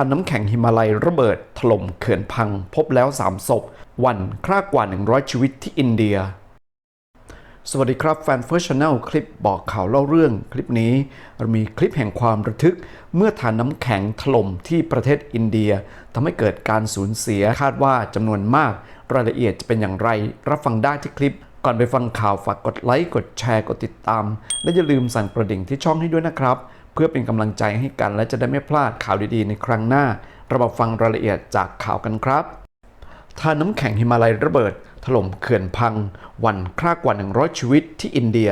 านน้ำแข็งหิมาลัยระเบิดถล่มเขื่อนพังพบแล้ว 3 ศพ วันฆ่ากว่า 100 ชีวิตที่อินเดีย สวัสดีครับแฟนเฟิร์สชาแนลคลิปบอกข่าวเล่าเรื่อง คลิปนี้เรามีคลิปแห่งความระทึก เมื่อทานน้ำแข็งถล่มที่ประเทศอินเดียทำให้เกิดการสูญเสียคาดว่าจำนวนมาก รายละเอียดจะเป็นอย่างไร รับฟังได้ที่คลิปก่อนไปฟังข่าวฝากกดไลค์กดแชร์กดติดตาม และอย่าลืมสั่นกระดิ่งที่ช่องให้ด้วยนะครับ เพื่อเป็นกำลังใจให้กัน และจะได้ไม่พลาดข่าวดีๆ ในครั้งหน้าเรามาฟังรายละเอียดจากข่าวกันครับทาน้ำแข็งหิมาลัยระเบิด ถล่มเขื่อนพัง วันฆ่ากว่า 100 ชีวิตที่อินเดีย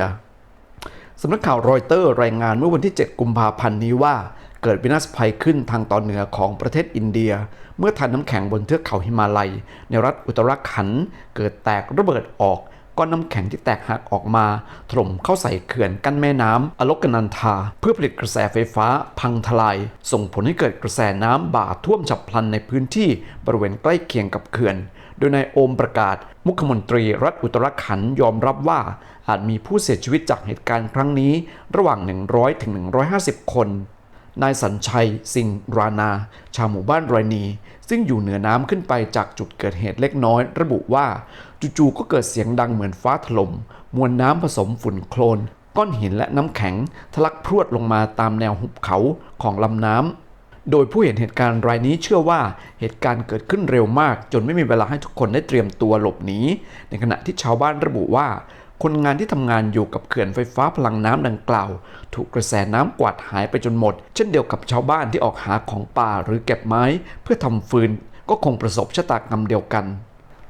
สำนักข่าวรอยเตอร์รายงานเมื่อวันที่ 7 กุมภาพันธ์นี้ว่าเกิดวินาศภัยขึ้นทางตอนเหนือของประเทศอินเดีย เมื่อทานน้ำแข็งบนเทือกเขาหิมาลัย ในรัฐอุตรขันเกิดแตกระเบิดออก ก้อนน้ำแข็งที่แตกหักออกมาถล่มเข้าใส่เขื่อนกั้นแม่น้ำอโลกนันทา เพื่อผลิตกระแสไฟฟ้าพังทลาย ส่งผลให้เกิดกระแสน้ำบ่าท่วมฉับพลันในพื้นที่บริเวณใกล้เคียงกับเขื่อน โดยนายโอมประกาศ มุขมนตรีรัฐอุตรขันยอมรับว่าอาจมีผู้เสียชีวิตจากเหตุการณ์ครั้งนี้ ระหว่าง 100ถึง150 คน นายสัญชัย สิงห์รานา ชาวหมู่บ้านรอยนี ซึ่งอยู่เหนือน้ำขึ้นไปจากจุดเกิดเหตุเล็กน้อย ระบุว่าจู่ๆก็เกิดเสียงดังเหมือนฟ้าถล่มมวลน้ำผสมฝุ่นโคลน ก้อนหินและน้ำแข็ง ทะลักพรวดลงมาตามแนวหุบเขาของลำน้ำโดยผู้เห็นเหตุการณ์รายนี้เชื่อว่าเหตุการณ์เกิดขึ้นเร็วมาก จนไม่มีเวลาให้ทุกคนได้เตรียมตัวหลบหนีในขณะที่ชาวบ้านระบุว่า คนงานที่ทำงานอยู่กับเขื่อนไฟฟ้าพลังน้ำดังกล่าว ถูกกระแสน้ำกวาดหายไปจนหมด เช่นเดียวกับชาวบ้านที่ออกหาของป่าหรือเก็บไม้ เพื่อทำฟืนก็คงประสบชะตากรรมเดียวกัน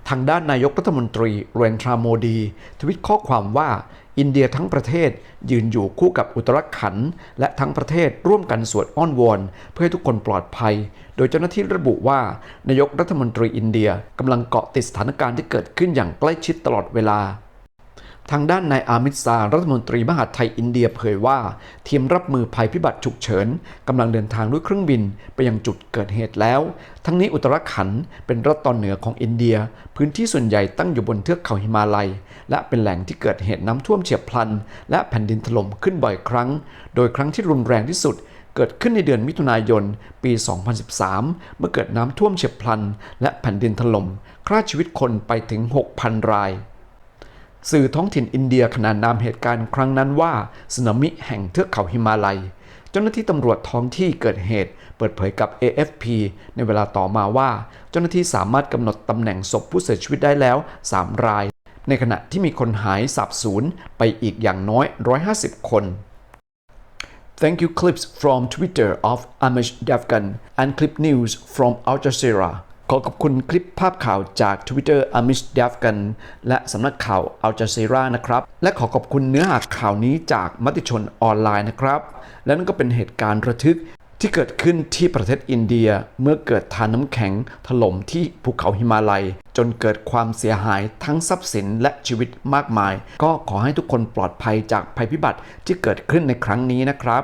ทางด้านนายกรัฐมนตรีเรนทราโมดี ทวิตข้อความว่าอินเดียทั้งประเทศยืนอยู่คู่กับอุตรขันและทั้งประเทศร่วมกันสวดอ้อนวอนเพื่อให้ทุกคนปลอดภัย โดยเจ้าหน้าที่ระบุว่านายกรัฐมนตรีอินเดียกำลังเกาะติดสถานการณ์ที่เกิดขึ้นอย่างใกล้ชิดตลอดเวลา ทางด้านนายอามิตซารัฐมนตรีมหาดไทยอินเดียเผยว่า ทีมรับมือภัยพิบัติฉุกเฉินกำลังเดินทางด้วยเครื่องบินไปยังจุดเกิดเหตุแล้ว ทั้งนี้อุตรขันเป็นรัฐตอนเหนือของอินเดีย พื้นที่ส่วนใหญ่ตั้งอยู่บนเทือกเขาหิมาลัย และเป็นแหล่งที่เกิดเหตุน้ำท่วมเฉียบพลัน และแผ่นดินถล่มขึ้นบ่อยครั้ง โดยครั้งที่รุนแรงที่สุดเกิดขึ้นในเดือนมิถุนายน ปี 2013 เมื่อเกิดน้ำท่วมเฉียบพลัน และแผ่นดินถล่มฆ่าชีวิตคนไปถึง 6,000 ราย สื่อท้องถิ่นอินเดียขนานนามเหตุการณ์ครั้งนั้นว่าสึนามิแห่งเทือกเขาหิมาลัย เจ้าหน้าที่ตำรวจท้องที่เกิดเหตุ เปิดเผยกับ AFP ในเวลาต่อมาว่า เจ้าหน้าที่สามารถกำหนดตำแหน่งศพผู้เสียชีวิตได้แล้ว 3 ราย ในขณะที่มีคนหายสาบสูญไปอีกอย่างน้อย 150 คน Thank you clips from Twitter of Amish Devgan and clip news from Al Jazeera ขอขอบคุณคลิปภาพข่าวจาก Twitter a m i s Devgan และสำนักข่าว Al Jazeera นะครับ และขอขอบคุณเนื้อหาข่าวนี้จากมติชนออนไลน์นะครับ และนั่นก็เป็นเหตุการณ์ระทึกที่เกิดขึ้นที่ประเทศอินเดียเมื่อเกิดทานน้ำแข็งถล่มที่ภูเขาหิมาลัย จนเกิดความเสียหายทั้งทรัพย์สินและชีวิตมากมาย ก็ขอให้ทุกคนปลอดภัยจากภัยพิบัติที่เกิดขึ้นในครั้งนี้นะครับ